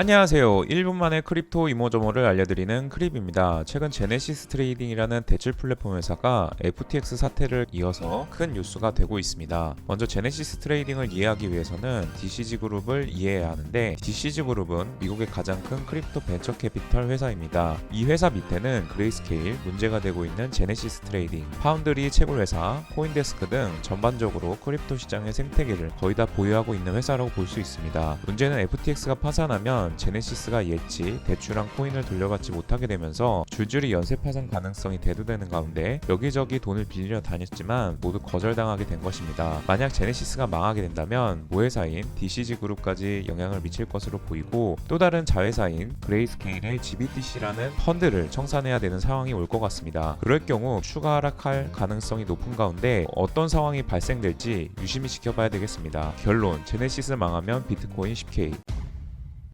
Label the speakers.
Speaker 1: 안녕하세요. 1분 만에 크립토 이모저모를 알려드리는 크립입니다. 최근 제네시스 트레이딩이라는 대출 플랫폼 회사가 FTX 사태를 이어서 큰 뉴스가 되고 있습니다. 먼저 제네시스 트레이딩을 이해하기 위해서는 DCG 그룹을 이해해야 하는데 DCG 그룹은 미국의 가장 큰 크립토 벤처 캐피털 회사입니다. 이 회사 밑에는 그레이스케일, 문제가 되고 있는 제네시스 트레이딩, 파운드리 채굴 회사, 코인데스크 등 전반적으로 크립토 시장의 생태계를 거의 다 보유하고 있는 회사라고 볼 수 있습니다. 문제는 FTX가 파산하면 제네시스가 예치, 대출한 코인을 돌려받지 못하게 되면서 줄줄이 연쇄 파산 가능성이 대두되는 가운데 여기저기 돈을 빌려 다녔지만 모두 거절당하게 된 것입니다. 만약 제네시스가 망하게 된다면 모회사인 DCG 그룹까지 영향을 미칠 것으로 보이고 또 다른 자회사인 그레이스케일의 GBTC라는 펀드를 청산해야 되는 상황이 올 것 같습니다. 그럴 경우 추가 하락할 가능성이 높은 가운데 어떤 상황이 발생될지 유심히 지켜봐야 되겠습니다. 결론 제네시스 망하면 비트코인 10K